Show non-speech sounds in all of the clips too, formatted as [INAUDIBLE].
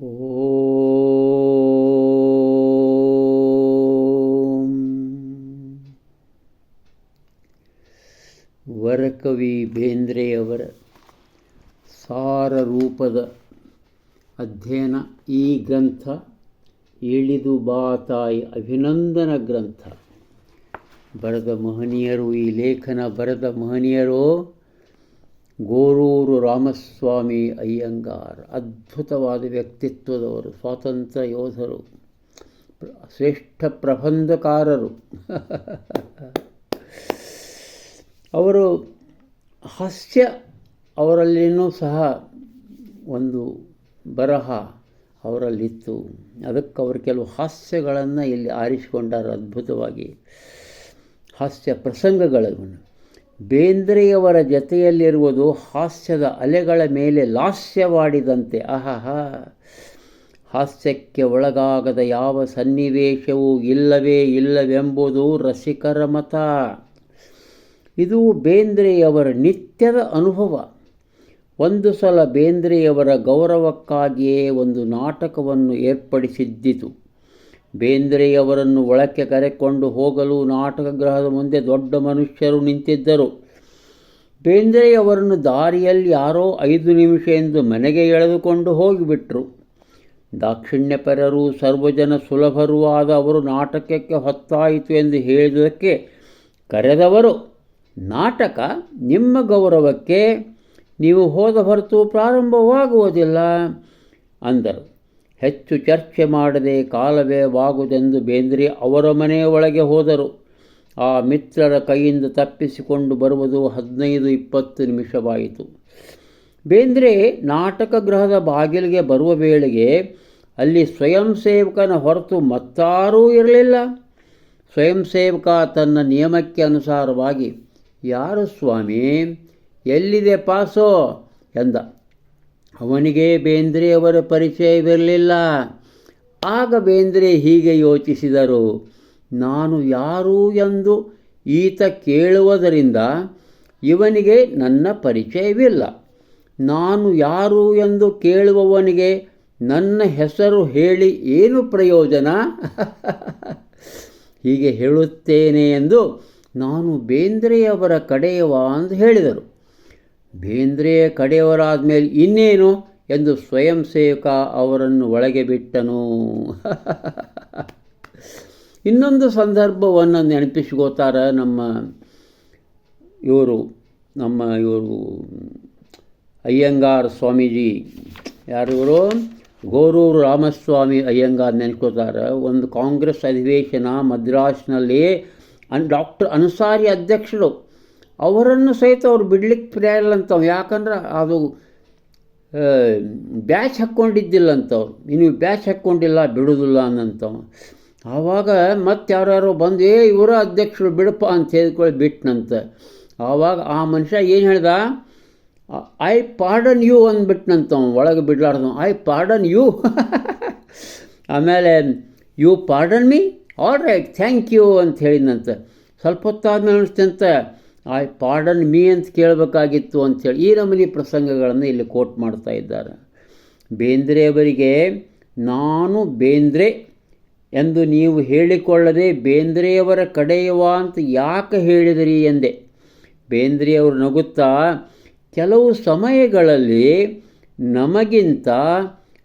ಓಂ ವರಕವಿ ಬೇಂದ್ರೆಯವರ ಸಾರ ರೂಪದ ಅಧ್ಯಯನ ಈ ಗ್ರಂಥ ಇಳಿದು ಬಾ ತಾಯಿ ಅಭಿನಂದನ ಗ್ರಂಥ. ಬರೆದ ಮಹನೀಯರು ಈ ಲೇಖನ ಬರೆದ ಮಹನೀಯರು ಗೋರೂರು ರಾಮಸ್ವಾಮಿ ಅಯ್ಯಂಗಾರ್, ಅದ್ಭುತವಾದ ವ್ಯಕ್ತಿತ್ವದವರು, ಸ್ವಾತಂತ್ರ್ಯ ಯೋಧರು ಶ್ರೇಷ್ಠ ಪ್ರಬಂಧಕಾರರು. [LAUGHS] ಅವರು ಹಾಸ್ಯ, ಅವರಲ್ಲಿನೂ ಸಹ ಒಂದು ಬರಹ ಅವರಲ್ಲಿತ್ತು. ಅದಕ್ಕೆ ಅವರು ಕೆಲವು ಹಾಸ್ಯಗಳನ್ನು ಇಲ್ಲಿ ಆರಿಸಿಕೊಂಡಾರ ಅದ್ಭುತವಾಗಿ. ಹಾಸ್ಯ ಪ್ರಸಂಗಗಳನ್ನು ಬೇಂದ್ರೆಯವರ ಜತೆಯಲ್ಲಿರುವುದು ಹಾಸ್ಯದ ಅಲೆಗಳ ಮೇಲೆ ಲಾಸ್ಯವಾಡಿದಂತೆ. ಅಹಹ ಹಾಸ್ಯಕ್ಕೆ ಒಳಗಾಗದ ಯಾವ ಸನ್ನಿವೇಶವೂ ಇಲ್ಲವೇ ಇಲ್ಲವೆಂಬುದು ರಸಿಕರ ಮತ. ಇದು ಬೇಂದ್ರೆಯವರ ನಿತ್ಯದ ಅನುಭವ. ಒಂದು ಸಲ ಬೇಂದ್ರೆಯವರ ಗೌರವಕ್ಕಾಗಿಯೇ ಒಂದು ನಾಟಕವನ್ನು ಏರ್ಪಡಿಸಿದ್ದಿತು. ಬೇಂದ್ರೆಯವರನ್ನು ಒಳಕ್ಕೆ ಕರೆಕೊಂಡು ಹೋಗಲು ನಾಟಕಗೃಹದ ಮುಂದೆ ದೊಡ್ಡ ಮನುಷ್ಯರು ನಿಂತಿದ್ದರು. ಬೇಂದ್ರೆಯವರನ್ನು ದಾರಿಯಲ್ಲಿ ಯಾರೋ ಐದು ನಿಮಿಷ ಎಂದು ಮನೆಗೆ ಎಳೆದುಕೊಂಡು ಹೋಗಿಬಿಟ್ರು. ದಾಕ್ಷಿಣ್ಯಪರರು, ಸರ್ವಜನ ಸುಲಭರೂ ಆದ ಅವರು ನಾಟಕಕ್ಕೆ ಹೊತ್ತಾಯಿತು ಎಂದು ಹೇಳಿದಕ್ಕೆ ಕರೆದವರು, ನಾಟಕ ನಿಮ್ಮ ಗೌರವಕ್ಕೆ, ನೀವು ಹೋದ ಹೊರತು ಪ್ರಾರಂಭವಾಗುವುದಿಲ್ಲ ಅಂದರು. ಹೆಚ್ಚು ಚರ್ಚೆ ಮಾಡದೆ ಕಾಲವೇ ವಾಗುದೆಂದು ಬೇಂದ್ರೆ ಅವರ ಮನೆಯ ಒಳಗೆ ಹೋದರು. ಆ ಮಿತ್ರರ ಕೈಯಿಂದ ತಪ್ಪಿಸಿಕೊಂಡು ಬರುವುದು ಹದಿನೈದು ಇಪ್ಪತ್ತು ನಿಮಿಷವಾಯಿತು. ಬೇಂದ್ರೆ ನಾಟಕ ಗೃಹದ ಬಾಗಿಲಿಗೆ ಬರುವ ವೇಳೆಗೆ ಅಲ್ಲಿ ಸ್ವಯಂ ಸೇವಕನ ಹೊರತು ಮತ್ತಾರೂ ಇರಲಿಲ್ಲ. ಸ್ವಯಂ ಸೇವಕ ತನ್ನ ನಿಯಮಕ್ಕೆ ಅನುಸಾರವಾಗಿ, ಯಾರು ಸ್ವಾಮಿ? ಎಲ್ಲಿದೆ ಪಾಸೋ? ಎಂದ. ಅವನಿಗೆ ಬೇಂದ್ರೆಯವರ ಪರಿಚಯವಿರಲಿಲ್ಲ ಆಗ ಬೇಂದ್ರೆ ಹೀಗೆ ಯೋಚಿಸಿದರು, ನಾನು ಯಾರು ಎಂದು ಈತ ಕೇಳುವುದರಿಂದ ಇವನಿಗೆ ನನ್ನ ಪರಿಚಯವಿಲ್ಲ. ನಾನು ಯಾರು ಎಂದು ಕೇಳುವವನಿಗೆ ನನ್ನ ಹೆಸರು ಹೇಳಿ ಏನು ಪ್ರಯೋಜನ? ಹೀಗೆ ಹೇಳುತ್ತೇನೆ ಎಂದು ನಾನು ಬೇಂದ್ರೆಯವರ ಕಡೆಯವ ಎಂದು ಹೇಳಿದರು. ಬೇಂದ್ರೆಯ ಕಡೆಯವರಾದ ಮೇಲೆ ಇನ್ನೇನು ಎಂದು ಸ್ವಯಂ ಸೇವಕ ಅವರನ್ನು ಒಳಗೆ ಬಿಟ್ಟನು. [LAUGHS] ಇನ್ನೊಂದು ಸಂದರ್ಭವನ್ನು ನೆನಪಿಸ್ಕೋತಾರೆ ನಮ್ಮ ಇವರು ನಮ್ಮ ಇವರು ಅಯ್ಯಂಗಾರ್ ಸ್ವಾಮೀಜಿ. ಯಾರು ಇವರು? ಗೋರೂರು ರಾಮಸ್ವಾಮಿ ಅಯ್ಯಂಗಾರ್ ನೆನ್ಕೋತಾರೆ ಒಂದು ಕಾಂಗ್ರೆಸ್ ಅಧಿವೇಶನ ಮದ್ರಾಸ್ನಲ್ಲಿ ಅನ್ ಡಾಕ್ಟರ್ ಅನ್ಸಾರಿ ಅಧ್ಯಕ್ಷರು ಅವರನ್ನು ಸಹಿತ ಅವ್ರು ಬಿಡ್ಲಿಕ್ಕೆ ಪ್ರಿಯಲ್ಲ ಅಂತವ್ ಯಾಕಂದ್ರೆ ಅದು ಬ್ಯಾಚ್ ಹಾಕ್ಕೊಂಡಿದ್ದಿಲ್ಲ ಅಂತವ್ರು ಇನ್ನು ಬ್ಯಾಚ್ ಹಾಕ್ಕೊಂಡಿಲ್ಲ, ಬಿಡೋದಿಲ್ಲ ಅನ್ನಂತವ ಆವಾಗ ಮತ್ತೆ ಯಾರ್ಯಾರೋ ಬಂದು, ಏ, ಇವರ ಅಧ್ಯಕ್ಷರು ಬಿಡಪ್ಪ ಅಂತ ಹೇಳ್ಕೊಳ್ಳಿ ಬಿಟ್ನಂತ. ಆವಾಗ ಆ ಮನುಷ್ಯ ಏನು ಹೇಳ್ದ? ಐ ಪಾರ್ಡನ್ ಯು ಅಂದ್ಬಿಟ್ನಂತವ ಒಳಗೆ ಬಿಡ್ಲಾರ್ದು ಐ ಪಾರ್ಡನ್ ಯು [LAUGHS] ಆಮೇಲೆ, you pardon me? All right, thank you ಅಂತ ಹೇಳಿದಂತೆ ಸ್ವಲ್ಪ ಹೊತ್ತಾದ್ಮೇಲೆ ಅನಿಸ್ತಂತೆ ಐ ಪಾರ್ಡನ್ ಮೀ ಅಂತ ಕೇಳಬೇಕಾಗಿತ್ತು ಅಂಥೇಳಿ ಈ ನಮೂನಿ ಪ್ರಸಂಗಗಳನ್ನು ಇಲ್ಲಿ ಕೋಟ್ ಮಾಡ್ತಾ ಇದ್ದಾರೆ. ಬೇಂದ್ರೆಯವರಿಗೆ ನಾನು ಬೇಂದ್ರೆ ಎಂದು ನೀವು ಹೇಳಿಕೊಳ್ಳದೆ ಬೇಂದ್ರೆಯವರ ಕಡೆಯವ ಅಂತ ಯಾಕೆ ಹೇಳಿದಿರಿ? ಎಂದೆ. ಬೇಂದ್ರೆಯವರು ನಗುತ್ತಾ, ಕೆಲವು ಸಮಯಗಳಲ್ಲಿ ನಮಗಿಂತ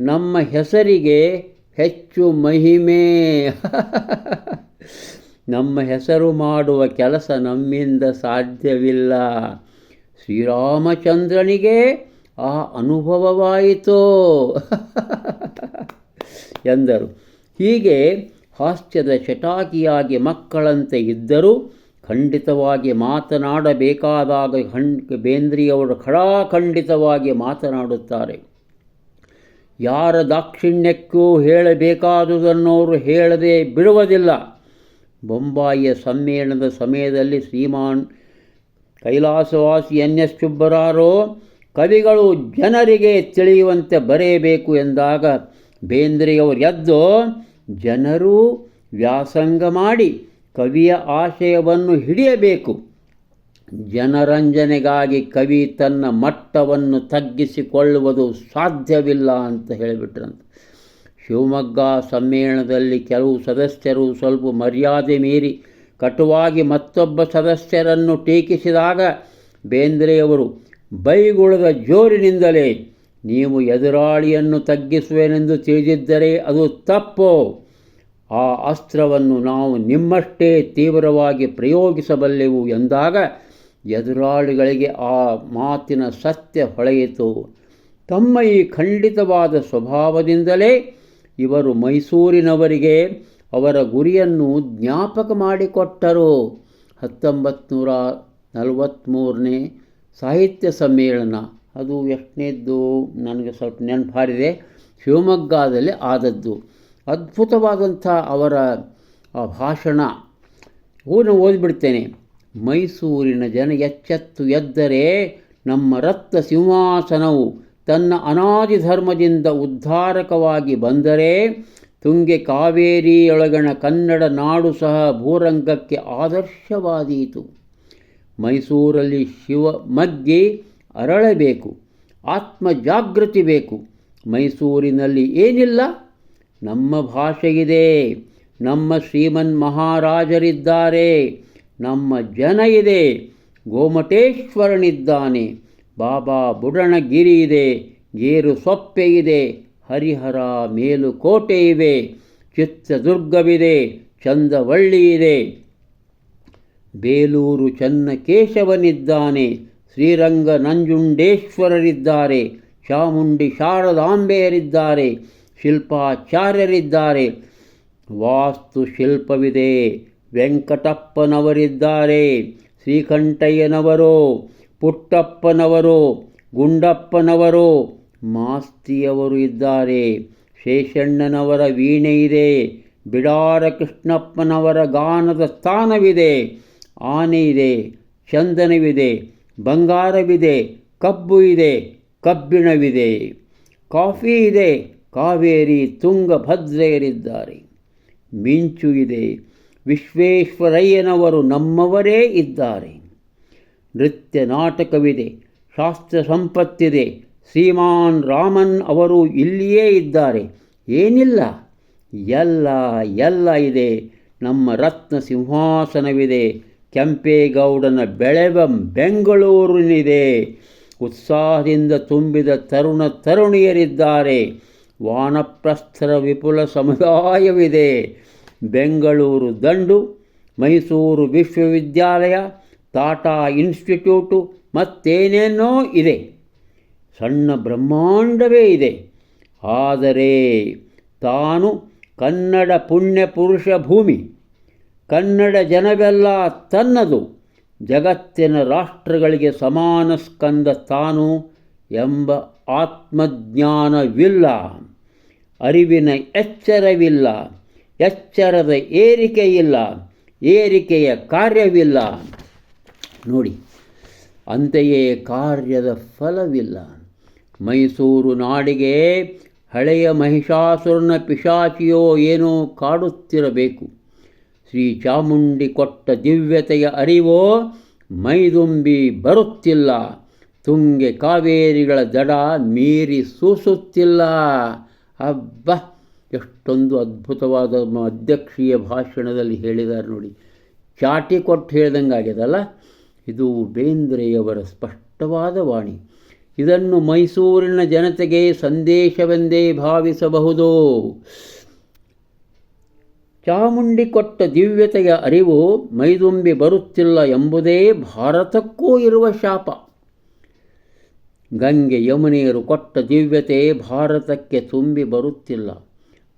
ನಮ್ಮ ಹೆಸರಿಗೆ ಹೆಚ್ಚು ಮಹಿಮೆ. [LAUGHS] ನಮ್ಮ ಹೆಸರು ಮಾಡುವ ಕೆಲಸ ನಮ್ಮಿಂದ ಸಾಧ್ಯವಿಲ್ಲ. ಶ್ರೀರಾಮಚಂದ್ರನಿಗೆ ಆ ಅನುಭವವಾಯಿತು. [LAUGHS] ಎಂದರು. ಹೀಗೆ ಹಾಸ್ಯದ ಚಟಾಕಿಯಾಗಿ ಮಕ್ಕಳಂತೆ ಇದ್ದರೂ ಖಂಡಿತವಾಗಿ ಮಾತನಾಡಬೇಕಾದಾಗ ಖಂಡ್ ಬೇಂದ್ರಿಯವರು ಖಡಾಖಂಡಿತವಾಗಿ ಮಾತನಾಡುತ್ತಾರೆ. ಯಾರ ದಾಕ್ಷಿಣ್ಯಕ್ಕೂ ಹೇಳಬೇಕಾದುದನ್ನು ಅವರು ಹೇಳದೆ ಬಿಡುವುದಿಲ್ಲ. ಬೊಂಬಾಯಿಯ ಸಮ್ಮೇಳನದ ಸಮಯದಲ್ಲಿ ಶ್ರೀಮಾನ್ ಕೈಲಾಸವಾಸಿ ಎನ್ ಎಸ್ ಸುಬ್ಬರಾರೋ ಕವಿಗಳು ಜನರಿಗೆ ತಿಳಿಯುವಂತೆ ಬರೆಯಬೇಕು ಎಂದಾಗ ಬೇಂದ್ರೆಯವರು ಎದ್ದು ಜನರು ವ್ಯಾಸಂಗ ಮಾಡಿ ಕವಿಯ ಆಶಯವನ್ನು ಹಿಡಿಯಬೇಕು. ಜನರಂಜನೆಗಾಗಿ ಕವಿ ತನ್ನ ಮಟ್ಟವನ್ನು ತಗ್ಗಿಸಿಕೊಳ್ಳುವುದು ಸಾಧ್ಯವಿಲ್ಲ ಅಂತ ಹೇಳಿಬಿಟ್ರಂತೆ. ಶಿವಮೊಗ್ಗ ಸಮ್ಮೇಳನದಲ್ಲಿ ಕೆಲವು ಸದಸ್ಯರು ಸ್ವಲ್ಪ ಮರ್ಯಾದೆ ಮೀರಿ ಕಟುವಾಗಿ ಮತ್ತೊಬ್ಬ ಸದಸ್ಯರನ್ನು ಟೀಕಿಸಿದಾಗ ಬೇಂದ್ರೆಯವರು ಬೈಗುಳದ ಜೋರಿನಿಂದಲೇ ನೀವು ಎದುರಾಳಿಯನ್ನು ತಗ್ಗಿಸುವೆನೆಂದು ತಿಳಿದಿದ್ದರೆ ಅದು ತಪ್ಪು. ಆ ಅಸ್ತ್ರವನ್ನು ನಾವು ನಿಮ್ಮಷ್ಟೇ ತೀವ್ರವಾಗಿ ಪ್ರಯೋಗಿಸಬಲ್ಲೆವು ಎಂದಾಗ ಎದುರಾಳಿಗಳಿಗೆ ಆ ಮಾತಿನ ಸತ್ಯ ಹೊಳೆಯಿತು. ತಮ್ಮ ಈ ಖಂಡಿತವಾದ ಸ್ವಭಾವದಿಂದಲೇ ಇವರು ಮೈಸೂರಿನವರಿಗೆ ಅವರ ಗುರಿಯನ್ನು ಜ್ಞಾಪಕ ಮಾಡಿಕೊಟ್ಟರು. ಹತ್ತೊಂಬತ್ತು ನೂರ ನಲವತ್ತ್ಮೂರನೇ ಸಾಹಿತ್ಯ ಸಮ್ಮೇಳನ. ಅದು ಎಷ್ಟನೇದ್ದು? ನನಗೆ ಸ್ವಲ್ಪ ನೆನಪಾರಿದೆ. ಶಿವಮೊಗ್ಗದಲ್ಲಿ ಆದದ್ದು. ಅದ್ಭುತವಾದಂಥ ಅವರ ಭಾಷಣ. ಊನ ಓದಿಬಿಡ್ತೇನೆ. ಮೈಸೂರಿನ ಜನ ಎಚ್ಚೆತ್ತು ಎದ್ದರೆ ನಮ್ಮ ರಕ್ತ ಸಿಂಹಾಸನವು ತನ್ನ ಅನಾದಿ ಧರ್ಮದಿಂದ ಉದ್ಧಾರಕವಾಗಿ ಬಂದರೆ ತುಂಗೆ ಕಾವೇರಿಯೊಳಗಣ ಕನ್ನಡ ನಾಡು ಸಹ ಭೂರಂಗಕ್ಕೆ ಆದರ್ಶವಾದೀತು. ಮೈಸೂರಲ್ಲಿ ಶಿವ ಮಗ್ಗಿ ಅರಳಬೇಕು ಆತ್ಮ ಜಾಗೃತಿ ಬೇಕು. ಮೈಸೂರಿನಲ್ಲಿ ಏನಿಲ್ಲ? ನಮ್ಮ ಭಾಷೆಯಿದೆ. ನಮ್ಮ ಶ್ರೀಮನ್ ಮಹಾರಾಜರಿದ್ದಾರೆ. ನಮ್ಮ ಜನ ಇದೆ. ಗೋಮಟೇಶ್ವರನಿದ್ದಾನೆ. ಬಾಬಾ ಬುಡಣಗಿರಿ ಇದೆ, ಗೇರು ಸೊಪ್ಪೆ ಇದೆ, ಹರಿಹರ ಮೇಲುಕೋಟೆ ಇವೆ ಚಿತ್ರದುರ್ಗವಿದೆ, ಚಂದವಳ್ಳಿ ಇದೆ. ಬೇಲೂರು ಚನ್ನಕೇಶವನಿದ್ದಾನೆ, ಶ್ರೀರಂಗ ನಂಜುಂಡೇಶ್ವರರಿದ್ದಾರೆ, ಚಾಮುಂಡಿ ಶಾರದಾಂಬೆಯರಿದ್ದಾರೆ, ಶಿಲ್ಪಾಚಾರ್ಯರಿದ್ದಾರೆ. ವಾಸ್ತುಶಿಲ್ಪವಿದೆ ವೆಂಕಟಪ್ಪನವರಿದ್ದಾರೆ, ಶ್ರೀಕಂಠಯ್ಯನವರು. ಪುಟ್ಟಪ್ಪನವರು, ಗುಂಡಪ್ಪನವರು, ಮಾಸ್ತಿಯವರು ಇದ್ದಾರೆ. ಶೇಷಣ್ಣನವರ ವೀಣೆ ಇದೆ. ಬಿಡಾರ ಕೃಷ್ಣಪ್ಪನವರ ಗಾನದ ಸ್ಥಾನವಿದೆ. ಆನೆ ಇದೆ, ಚಂದನವಿದೆ, ಬಂಗಾರವಿದೆ, ಕಬ್ಬು ಇದೆ, ಕಬ್ಬಿಣವಿದೆ. ಕಾಫಿ ಇದೆ, ಕಾವೇರಿ, ತುಂಗಭದ್ರೆಯರಿದ್ದಾರೆ. ಮಿಂಚು ಇದೆ. ವಿಶ್ವೇಶ್ವರಯ್ಯನವರು ನಮ್ಮವರೇ ಇದ್ದಾರೆ. ನೃತ್ಯ ನಾಟಕವಿದೆ, ಶಾಸ್ತ್ರ ಸಂಪತ್ತಿದೆ. ಶ್ರೀಮಾನ್ ರಾಮನ್ ಅವರು ಇಲ್ಲಿಯೇ ಇದ್ದಾರೆ. ಏನಿಲ್ಲ. ಎಲ್ಲ ಎಲ್ಲ ಇದೆ. ನಮ್ಮ ರತ್ನ ಸಿಂಹಾಸನವಿದೆ. ಕೆಂಪೇಗೌಡನ ಬೆಳೆವ ಬೆಂಗಳೂರಿನಿದೆ. ಉತ್ಸಾಹದಿಂದ ತುಂಬಿದ ತರುಣ ತರುಣಿಯರಿದ್ದಾರೆ. ವಾನಪ್ರಸ್ಥರ ವಿಪುಲ ಸಮುದಾಯವಿದೆ. ಬೆಂಗಳೂರು ದಂಡು, ಮೈಸೂರು ವಿಶ್ವವಿದ್ಯಾಲಯ ಟಾಟಾ ಇನ್ಸ್ಟಿಟ್ಯೂಟು ಮತ್ತೇನೇನೋ ಇದೆ. ಸಣ್ಣ ಬ್ರಹ್ಮಾಂಡವೇ ಇದೆ. ಆದರೆ ತಾನು ಕನ್ನಡ ಪುಣ್ಯ ಪುರುಷ ಭೂಮಿ, ಕನ್ನಡ ಜನವೆಲ್ಲ ತನ್ನದು, ಜಗತ್ತಿನ ರಾಷ್ಟ್ರಗಳಿಗೆ ಸಮಾನ ಸ್ಕಂದ ತಾನು ಎಂಬ ಆತ್ಮಜ್ಞಾನವಿಲ್ಲ, ಅರಿವಿನ ಎಚ್ಚರವಿಲ್ಲ, ಎಚ್ಚರದ ಏರಿಕೆಯಿಲ್ಲ, ಏರಿಕೆಯ ಕಾರ್ಯವಿಲ್ಲ. ನೋಡಿ, ಅಂತೆಯೇ ಕಾರ್ಯದ ಫಲವಿಲ್ಲ. ಮೈಸೂರು ನಾಡಿಗೆ ಹಳೆಯ ಮಹಿಷಾಸುರನ ಪಿಶಾಚಿಯೋ ಏನೋ ಕಾಡುತ್ತಿರಬೇಕು. ಶ್ರೀ ಚಾಮುಂಡಿ ಕೊಟ್ಟ ದಿವ್ಯತೆಯ ಅರಿವೋ ಮೈದುಂಬಿ ಬರುತ್ತಿಲ್ಲ. ತುಂಗೆ ಕಾವೇರಿಗಳ ದಡ ಮೀರಿ ಸೂಸುತ್ತಿಲ್ಲ. ಹಬ್ಬ ಎಷ್ಟೊಂದು ಅದ್ಭುತವಾದ ಅಧ್ಯಕ್ಷೀಯ ಭಾಷಣದಲ್ಲಿ ಹೇಳಿದ್ದಾರೆ ನೋಡಿ. ಚಾಟಿ ಕೊಟ್ಟು ಹೇಳ್ದಂಗೆ ಆಗ್ಯದಲ್ಲ ಇದು ಬೇಂದ್ರೆಯವರ ಸ್ಪಷ್ಟವಾದ ವಾಣಿ. ಇದನ್ನು ಮೈಸೂರಿನ ಜನತೆಗೆ ಸಂದೇಶವೆಂದೇ ಭಾವಿಸಬಹುದು? ಚಾಮುಂಡಿ ಕೊಟ್ಟ ದಿವ್ಯತೆಯ ಅರಿವು ಮೈದುಂಬಿ ಬರುತ್ತಿಲ್ಲ ಎಂಬುದೇ ಭಾರತಕ್ಕೂ ಇರುವ ಶಾಪ. ಗಂಗೆ ಯಮುನೆಯರು ಕೊಟ್ಟ ದಿವ್ಯತೆ ಭಾರತಕ್ಕೆ ತುಂಬಿ ಬರುತ್ತಿಲ್ಲ.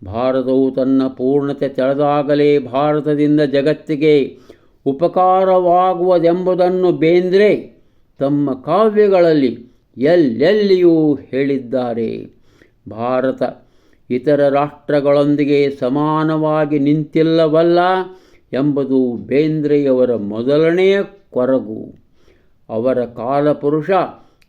ಭಾರತವು ತನ್ನ ಪೂರ್ಣತೆ ತೆಳೆದಾಗಲೇ ಭಾರತದಿಂದ ಜಗತ್ತಿಗೆ ಉಪಕಾರವಾಗುವುದೆಂಬುದನ್ನು ಬೇಂದ್ರೆ ತಮ್ಮ ಕಾವ್ಯಗಳಲ್ಲಿ ಎಲ್ಲೆಲ್ಲಿಯೂ ಹೇಳಿದ್ದಾರೆ. ಭಾರತ ಇತರ ರಾಷ್ಟ್ರಗಳೊಂದಿಗೆ ಸಮಾನವಾಗಿ ನಿಂತಿಲ್ಲವಲ್ಲ ಎಂಬುದು ಬೇಂದ್ರೆಯವರ ಮೊದಲನೆಯ ಕೊರಗು. ಅವರ ಕಾಲಪುರುಷ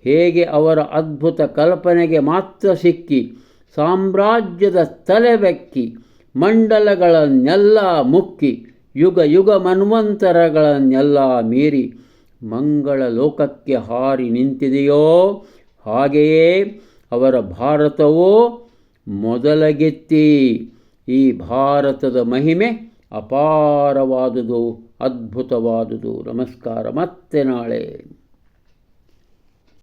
ಹೇಗೆ ಅವರ ಅದ್ಭುತ ಕಲ್ಪನೆಗೆ ಮಾತ್ರ ಸಿಕ್ಕಿ, ಸಾಮ್ರಾಜ್ಯದ ತಲೆಬೆಕ್ಕಿ ಮಂಡಲಗಳನ್ನೆಲ್ಲ ಮುಕ್ಕಿ ಯುಗ ಯುಗ ಮನ್ವಂತರಗಳನ್ನೆಲ್ಲ ಮೀರಿ ಮಂಗಳ ಲೋಕಕ್ಕೆ ಹಾರಿ ನಿಂತಿದೆಯೋ ಹಾಗೆಯೇ ಅವರ ಭಾರತವು ಮೊದಲಗೆತ್ತಿ. ಈ ಭಾರತದ ಮಹಿಮೆ ಅಪಾರವಾದುದು, ಅದ್ಭುತವಾದುದು. ನಮಸ್ಕಾರ. ಮತ್ತೆ ನಾಳೆ.